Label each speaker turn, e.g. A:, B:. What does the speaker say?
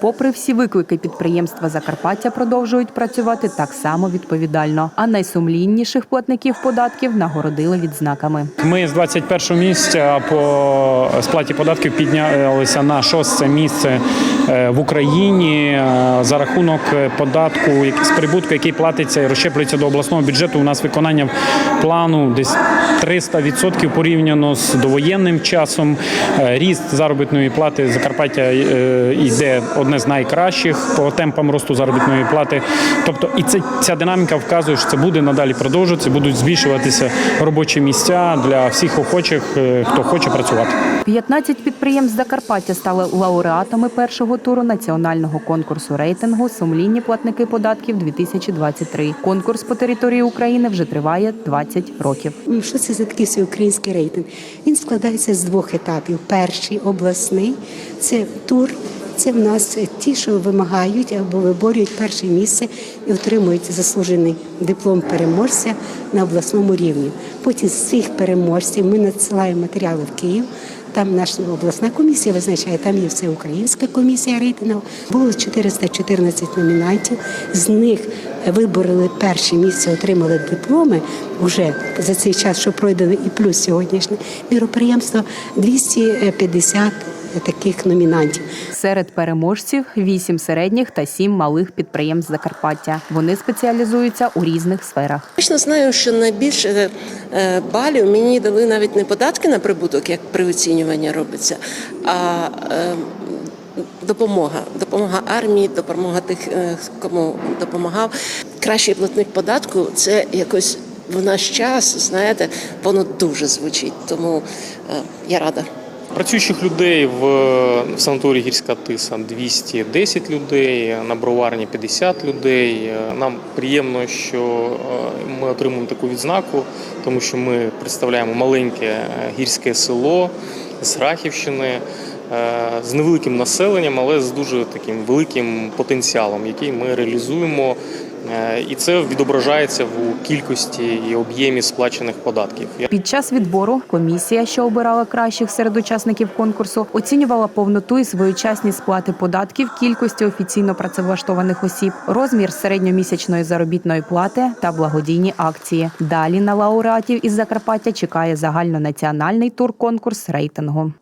A: Попри всі виклики, підприємства Закарпаття продовжують працювати так само відповідально. А найсумлінніших платників податків нагородили відзнаками.
B: Ми з 21 місця по сплаті податків піднялися на шосте місце в Україні е, за рахунок податку з прибутку, який платиться і розщеплюється до обласного бюджету. У нас виконання плану десь 300% порівняно з довоєнним часом. Е, Ріст заробітної плати Закарпаття е, йде одне з найкращих по темпам росту заробітної плати. Тобто, і це ця динаміка вказує, що це буде надалі продовжуватися, будуть збільшуватися робочі місця для всіх охочих, е, хто хоче працювати.
A: 15 підприємств Закарпаття стали лауреатами першого туру національного конкурсу рейтингу Сумлінні платники податків 2023. Конкурс по території України вже триває 20 років.
C: Ну, Що це за такий всеукраїнський рейтинг? Він складається з двох етапів. Перший обласний це тур. Це в нас ті, що вимагають або виборюють перше місце і отримують заслужений диплом переможця на обласному рівні. Потім з цих переможців ми надсилаємо матеріали в Київ. Там наша обласна комісія визначає, там є всеукраїнська комісія рейтингу. Було 414 номінантів. З них вибороли перше місце, отримали дипломи вже за цей час, що пройдено, і плюс сьогоднішнє міроприємство 250 таких номінантів.
A: Серед переможців 8 середніх та 7 малих підприємств Закарпаття. Вони спеціалізуються у різних сферах.
D: Точно знаю, що найбільше е, балів мені дали навіть не податки на прибуток, як при оцінюванні робиться, а е, допомога. Допомога армії, допомога тих, е, кому допомагав. Кращий платник податку це якось в наш час, знаєте, воно дуже звучить. Тому е, я рада.
E: Працюючих людей в, санаторії Гірська Тиса 210 людей, на броварні 50 людей. Нам приємно, що е, ми отримуємо таку відзнаку, тому що ми представляємо маленьке е, гірське село з Рахівщини. е, З невеликим населенням, але з дуже таким великим потенціалом, який ми реалізуємо, Е, і це відображається в кількості і об'ємі сплачених податків.
A: Під час відбору комісія, що обирала кращих серед учасників конкурсу, оцінювала повноту і своєчасність сплати податків, кількості офіційно працевлаштованих осіб, розмір середньомісячної заробітної плати та благодійні акції. Далі на лауреатів із Закарпаття чекає загальнонаціональний тур конкурс рейтингу.